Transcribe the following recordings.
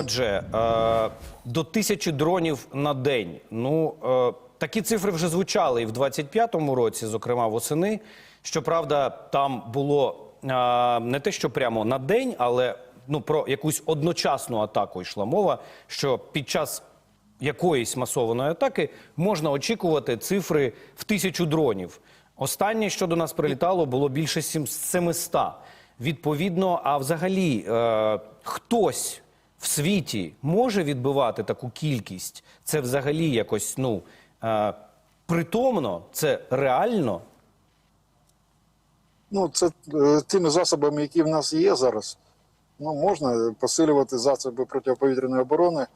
Отже, е, до тисячі дронів на день. Ну, е, такі цифри вже звучали і в 25-му році, зокрема восени. Щоправда, там було е, не те, що прямо на день, але ну, про якусь одночасну атаку йшла мова, що під час якоїсь масованої атаки можна очікувати цифри в тисячу дронів. Останнє, що до нас прилітало, було більше сім- 700. Відповідно, а взагалі хтось світі може відбивати таку кількість? Це взагалі якось ну е, притомно, це реально. Ну, це е, тими засобами, які в нас є зараз, ну, можна посилювати засоби протиповітряної оборони,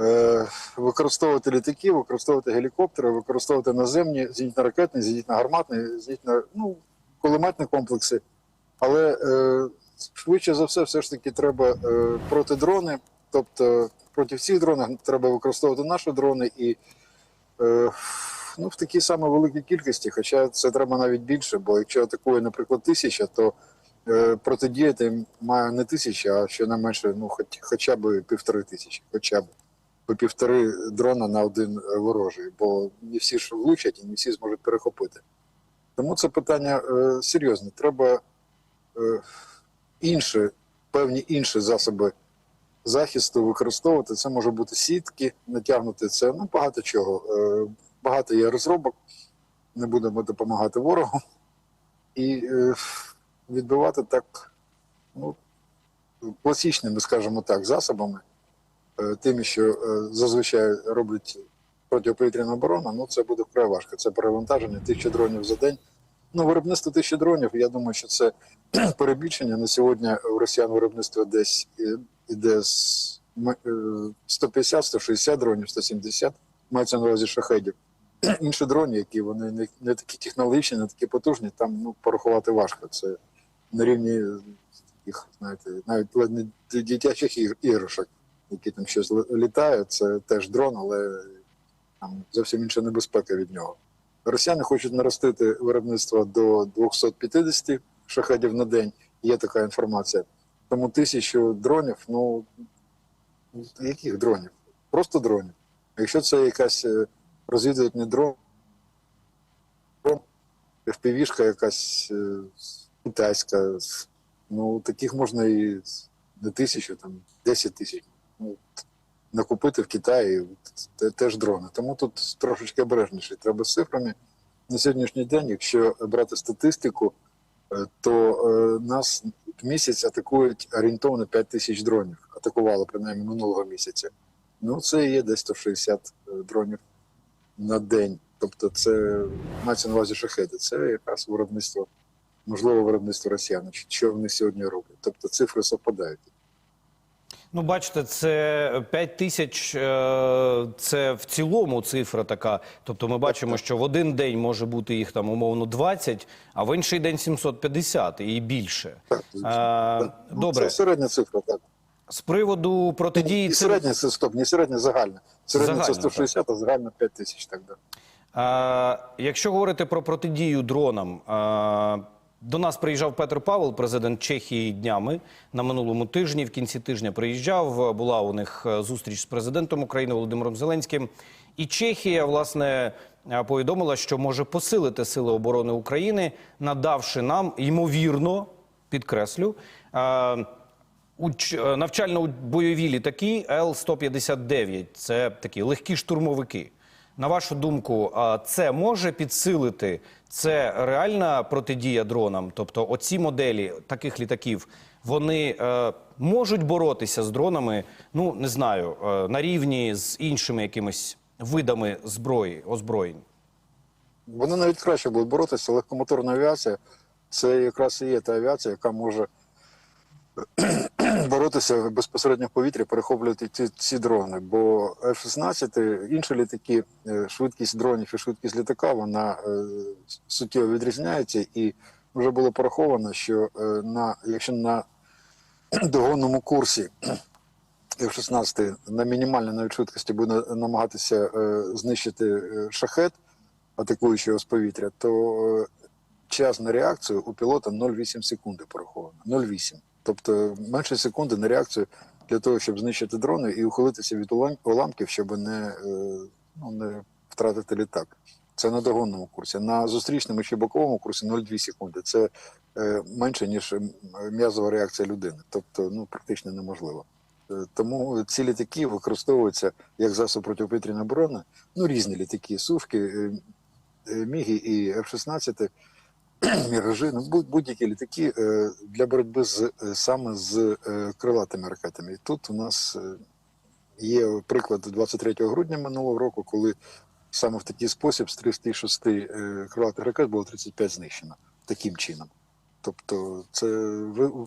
е, використовувати літаки, використовувати гелікоптери, використовувати наземні зенітно-ракетні, зенітно-гарматні, зенітно, ну, кулеметні комплекси. Але е, швидше за все, все ж таки треба е, протидрони, тобто проти всіх дронів треба використовувати наші дрони і е, ну, в такій саме великій кількості, хоча це треба навіть більше, бо якщо атакує, наприклад, тисяча, то е, протидіяти має не тисяча, а щонайменше ну, хоч, хоча б півтори тисячі, хоча б по півтори дрона на один ворожий, бо не всі ж влучать і не всі зможуть перехопити. Тому це питання серйозне. Треба інші, певні інші засоби захисту використовувати. Це може бути сітки, натягнути це ну, багато чого. Е, багато є розробок, не будемо допомагати ворогу. І е, відбивати так ну, класичними, скажімо так, засобами, е, тими, що зазвичай роблять протиповітряна оборона, ну це буде вкрай важко. Це перевантаження тисячі дронів за день. Ну, виробництво тисячі дронів, я думаю, що це перебільшення. На сьогодні у росіян виробництво десь е, іде з е, 150-160 дронів, 170, мається на увазі шахедів. Інші дрони, які вони не, не такі технологічні, не такі потужні, там ну, порахувати важко. Це на рівні таких, знаєте, навіть ледь не дитячих іграшок, які там щось л- літає, це теж дрон, але там зовсім інша небезпека від нього. Росіяни хочуть наростити виробництво до 250 шахедів на день. Є така інформація. Тому тисячу дронів, ну яких дронів? Просто дронів. Якщо це якась е, розвідувальний дрон, FPV-шка якась е, китайська, ну таких можна і не тисячу, там 10 тисяч. Ну, накупити в Китаї теж дрони. Тому тут трошечки обережніше. Треба з цифрами. На сьогоднішній день, якщо брати статистику, е, то е, нас місяць атакують орієнтовно 5 тисяч дронів. Атакувало принаймні минулого місяця. Ну, це є десь 160 е, дронів на день. Тобто, це мається на увазі шахеди. Це якраз виробництво, можливо, виробництво росіян, що вони сьогодні роблять. Тобто цифри совпадають. Ну, бачите, це 5 тисяч, е, це в цілому цифра така. Тобто ми бачимо, що в один день може бути їх там умовно 20, а в інший день 750 і більше. Так, Е. Ну, Добре, Це середня цифра, так. з приводу протидії цим- середня це стоп, не середня, загальна. Середня Загальна, це 160, а загальна 5 тисяч. Так, да. А, якщо говорити про протидію дронам, а, до нас приїжджав Петр Павел, президент Чехії днями на минулому тижні. В кінці тижня приїжджав. Була у них е, зустріч з президентом України Володимиром Зеленським. І Чехія, власне, е, повідомила, що може посилити сили оборони України, надавши нам ймовірно, підкреслю. е, е, навчально-бойові літаки Л-159 – це такі легкі штурмовики. На вашу думку, це може підсилити? Це реальна протидія дронам? Тобто, оці моделі таких літаків вони е, можуть боротися з дронами, ну не знаю, е, на рівні з іншими якимись видами зброї, озброєнь. Вони навіть краще будуть боротися. Легкомоторна авіація це якраз і є та авіація, яка може боротися безпосередньо в повітрі, перехоплювати ці, ці дрони. Бо F-16, інші літаки, е, швидкість дронів і швидкість літака, вона е, суттєво відрізняється, і вже було пораховано, що е, на якщо на догонному курсі F-16 на мінімальній навіть швидкості буде намагатися знищити шахет, атакуючи його з повітря, то час на реакцію у пілота 0,8 секунди пораховано. 0,8. Тобто менше секунди на реакцію для того, щоб знищити дрони і ухилитися від улам- уламків, щоб не, е, ну, не втратити літак. Це на догонному курсі. На зустрічному чи боковому курсі 0,2 секунди. Це е, менше, ніж м'язова реакція людини. Тобто, ну, практично неможливо. Е, Тому ці літаки використовуються як засоб протиповітряної оборони. Ну, різні літаки, сушки, міги і F-16, міражі, ну, будь- будь-які літаки е, для боротьби з е, саме з е, крилатими ракетами. І тут у нас є приклад 23 грудня минулого року, коли саме в такий спосіб з 36 е, крилатих ракет було 35 знищено таким чином. Тобто, це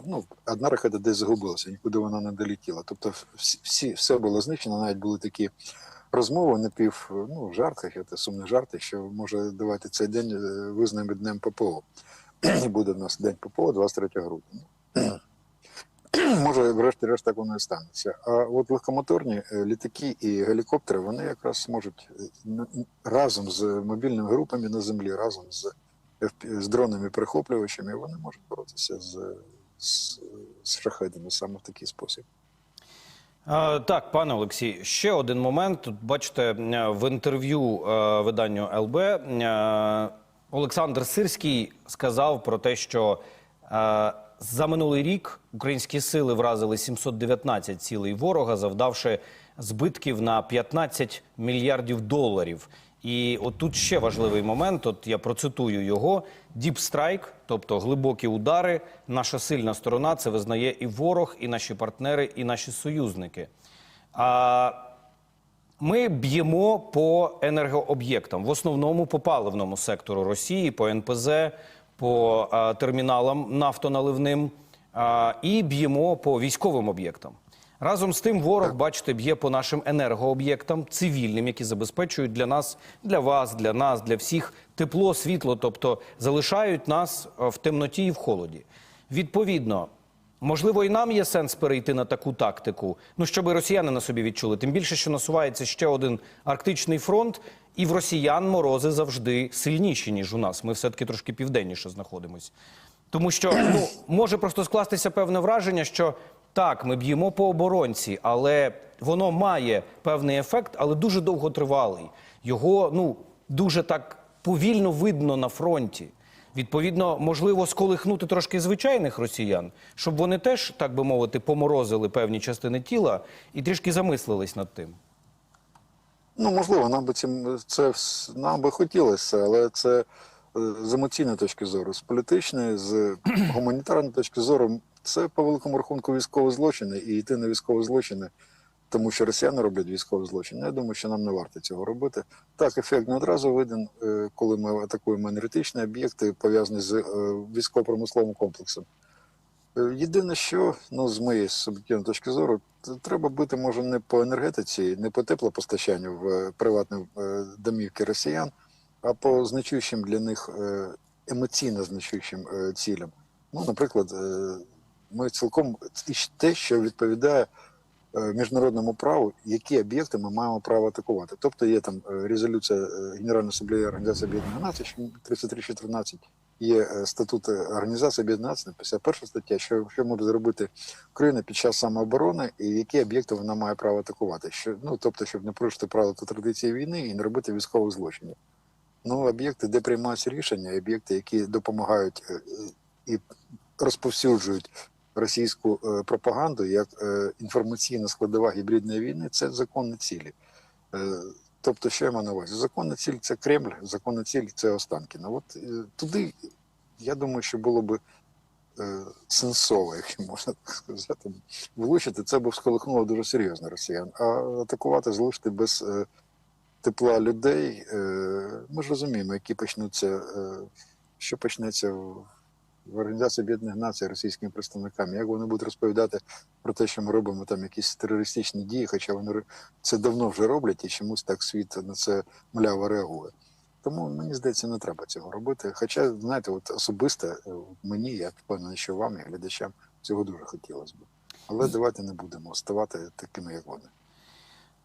ну, одна ракета десь загубилася, нікуди вона не долетіла. Тобто, всі, все було знищено, навіть були такі розмови напів ну, в це сумні жарти, що може давайте цей день е, визнаємо днем ППО. І буде в нас день ППО 23 грудня. Може, врешті-решт так воно і станеться. А от легкомоторні е, літаки і гелікоптери вони якраз можуть е, разом з мобільними групами на землі, разом з, з дронами перехоплювачами, вони можуть боротися з, з, з шахедами саме в такий спосіб. Так, пане Олексій, ще один момент. Тут бачите е, в інтерв'ю е, виданню ЛБ е, Олександр Сирський сказав про те, що за минулий рік українські сили вразили 719 цілей ворога, завдавши збитків на 15 мільярдів доларів. І от тут ще важливий момент. От я процитую його: Strike, тобто глибокі удари. Наша сильна сторона це визнає і ворог, і наші партнери, і наші союзники. А ми б'ємо по енергооб'єктам, в основному по паливному сектору Росії, по НПЗ, по а, терміналам нафтоналивним а, і б'ємо по військовим об'єктам. Разом з тим, ворог, бачите, б'є по нашим енергооб'єктам цивільним, які забезпечують для нас, для вас, для нас, для всіх тепло, світло, тобто залишають нас в темноті і в холоді. Відповідно, Можливо, і нам є сенс перейти на таку тактику, ну щоб росіяни на собі відчули. Тим більше, що насувається ще один арктичний фронт, і в росіян морози завжди сильніші, ніж у нас. Ми все-таки трошки південніше знаходимось. Тому що ну, може просто скластися певне враження, що так, ми б'ємо по оборонці, але воно має певний ефект, але дуже довготривалий. Його ну дуже так повільно видно на фронті. Відповідно, можливо, сколихнути трошки звичайних росіян, щоб вони теж, так би мовити, поморозили певні частини тіла і трішки замислились над тим. Ну, можливо, нам би цим це нам би хотілося, але це е, з емоційної точки зору, з політичної, з гуманітарної точки зору, це по великому рахунку військові злочини і йти на військові злочини, тому що росіяни роблять військові злочини. Я думаю, що нам не варто цього робити. Так, ефект не одразу виден, е, коли ми атакуємо енергетичні об'єкти, пов'язані з е, військово-промисловим комплексом. Е, Єдине, що ну з моєї суб'єктивної точки зору, треба бити може не по енергетиці, не по теплопостачанню в приватні домівки росіян, а по значущим для них емоційно значущим цілям. Ну, наприклад, ми цілком те, що відповідає е, міжнародному праву, які об'єкти ми маємо право атакувати. Тобто є там е, резолюція е, Генеральної асамблеї Організації Об'єднаних Націй 3314, є статут Організації Об'єднаних Націй, 51 стаття, що, що може зробити Україна під час самооборони і які об'єкти вона має право атакувати. Що, ну, тобто, щоб не порушити правила та традиції війни і не робити військових злочинів. Ну, об'єкти, де приймаються рішення, об'єкти, які допомагають і розповсюджують російську е, пропаганду як е, інформаційна складова гібридної війни, це законні цілі. Е, Тобто, що я маю на увазі? Законна ціль це Кремль, законна ціль це Останкіна. От туди, я думаю, що було би сенсово, якщо можна так сказати, влучити, це б сколихнуло дуже серйозно росіян. А атакувати, залишити без тепла людей, ми ж розуміємо, які почнуться, що почнеться в, в Організації Об'єднаних Націй російськими представниками, як вони будуть розповідати про те, що ми робимо там якісь терористичні дії, хоча вони це давно вже роблять і чомусь так світ на це мляво реагує. Тому мені здається, не треба цього робити. Хоча, знаєте, от особисто е, мені, я впевнений, що вам і глядачам цього дуже хотілося б. Але давайте не будемо ставати такими, як вони.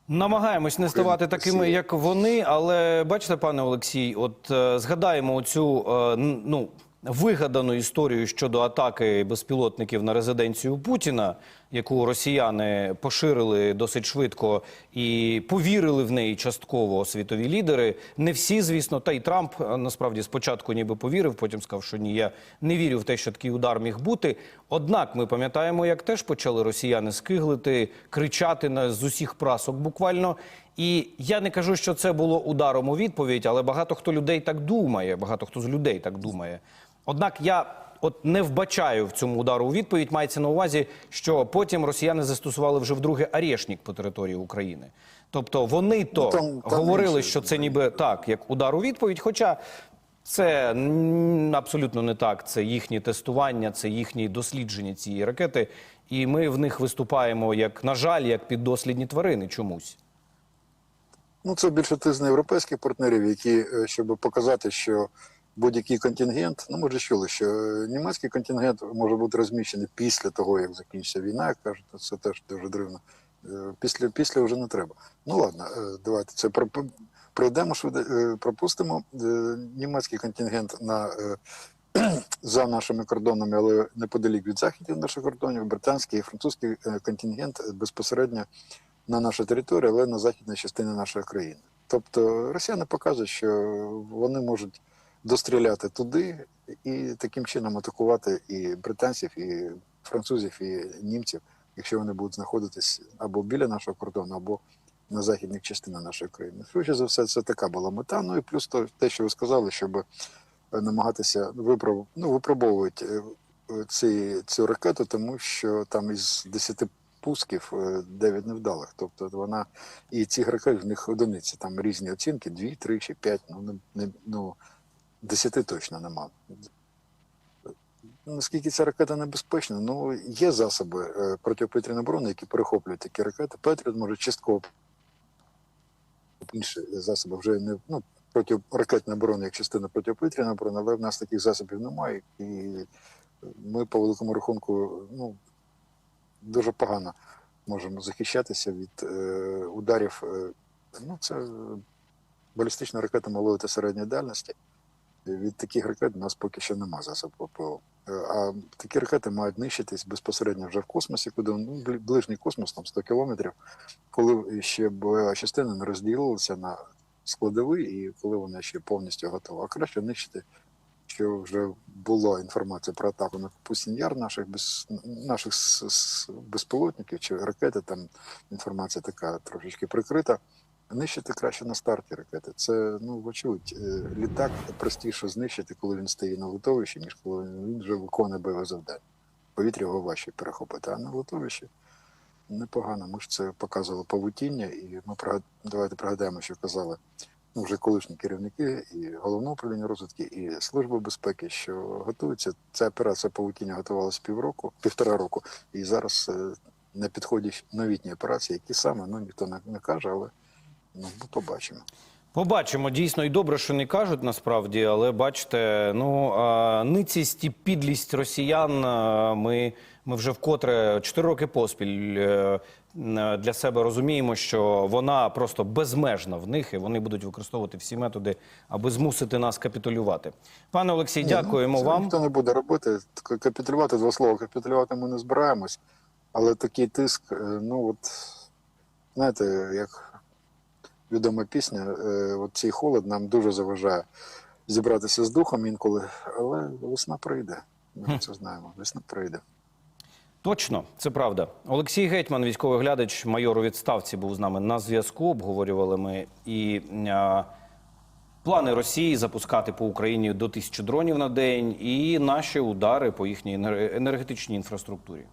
Намагаємось не ставати такими, як вони, але бачите, пане Олексій, от е, згадаємо оцю е, ну. Вигадану історію щодо атаки безпілотників на резиденцію Путіна, яку росіяни поширили досить швидко і повірили в неї частково світові лідери. Не всі, звісно, та й Трамп е, насправді спочатку ніби повірив, потім сказав, що ні, я не вірю в те, що такий удар міг бути. Однак ми пам'ятаємо, як теж почали росіяни скиглити, кричати на з усіх прасок буквально. І я не кажу, що це було ударом у відповідь, але багато хто людей так думає. Багато хто з людей так думає. Однак я от не вбачаю в цьому удару у відповідь. Мається на увазі, що потім росіяни застосували вже вдруге арешник по території України. Тобто вони то Ну, там- там говорили, що це ніби так, як удар у відповідь. Хоча це абсолютно не так. Це їхні тестування, це їхні дослідження цієї ракети. І ми в них виступаємо як, на жаль, як піддослідні тварини чомусь. Ну, це більше тисне європейських партнерів, які, е, щоб показати, що будь-який контингент, ну ми вже чули, що німецький контингент може бути розміщений після того, як закінчиться війна, як кажуть, це теж дуже дивно. Е, Після, після вже не треба. Ну ладно, е, давайте це про- пройдемо швидко, е, пропустимо німецький контингент на. За нашими кордонами, але неподалік від західних наших кордонів, британський і французький контингент безпосередньо на нашу територію, але на західній частині нашої країни. Тобто росіяни показують, що вони можуть достріляти туди і таким чином атакувати і британців, і французів, і німців, якщо вони будуть знаходитись або біля нашого кордону, або на західних частинах нашої країни. Швидше за все, це така була мета. Ну і плюс то, те, що ви сказали, щоб е, намагатися виправ... ну, випробовувати е, е, ці, цю ракету, тому що там із 10 пусків е, 9 невдалих. Тобто вона і ці ракет в них одиниці. Там різні оцінки: 2, 3 чи 5, ну, не, ну 10 точно нема. Наскільки ця ракета небезпечна? Ну, є засоби е, протиповітряної оборони, які перехоплюють такі ракети. Петріот може частково інші засоби вже не ну, протиракетної оборони як частина протиповітряної оборони, але в нас таких засобів немає. І ми по великому рахунку ну, дуже погано можемо захищатися від е, ударів. Е, ну, це балістична ракета малої та середньої дальності. Від таких ракет у нас поки що нема засобів ППО. Е, А такі ракети мають нищитись безпосередньо вже в космосі, куди ну, ближній космос, там 100 кілометрів, коли ще бойова частина не розділилася на складові і коли вона ще повністю готова. А краще нищити, що вже була інформація про атаку на Пустінь-Яр наших без наших безпілотників чи ракети. Там інформація така трошечки прикрита. Нищити краще на старті ракети. Це ну вочевидь, е, літак простіше знищити, коли він стоїть на литовищі, ніж коли він вже виконує бойове завдання. Повітря його важче перехопити. А на литовищі непогано. Ми ж це показували павутіння, і ми давайте пригадаємо, що казали ну, вже колишні керівники і головного управління розвідки, і служби безпеки, що готується. Ця операція павутіння готувалася півроку, півтора року, і зараз е, на підході новітні операції, які саме ну ніхто не каже, але ну побачимо. Побачимо дійсно і добре, що не кажуть насправді, але бачите, ну ницість і підлість росіян. Ми, ми вже вкотре 4 роки поспіль е, для себе розуміємо, що вона просто безмежна в них, і вони будуть використовувати всі методи, аби змусити нас капітулювати. Пане Олексій, Ні, дякуємо вам. Ніхто не буде робити. Капітулювати два слова. Капітулювати ми не збираємось, але такий тиск, е, ну от знаєте, як відома пісня, е, от цей холод нам дуже заважає зібратися з духом інколи, але весна прийде. Ми це знаємо. Весна прийде. Точно, це правда. Олексій Гетьман, військовий глядач, майор у відставці, був з нами на зв'язку. Обговорювали ми і а, плани Росії запускати по Україні до тисячі дронів на день, і наші удари по їхній енергетичній інфраструктурі.